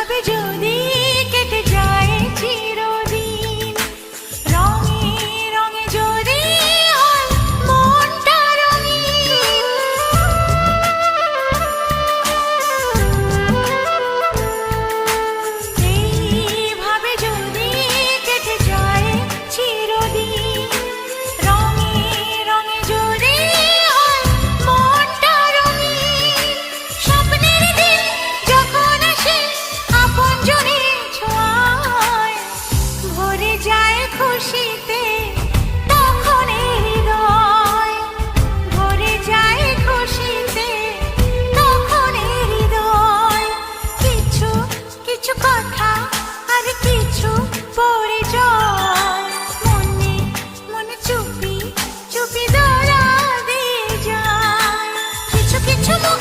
ভাবে যদি 沉默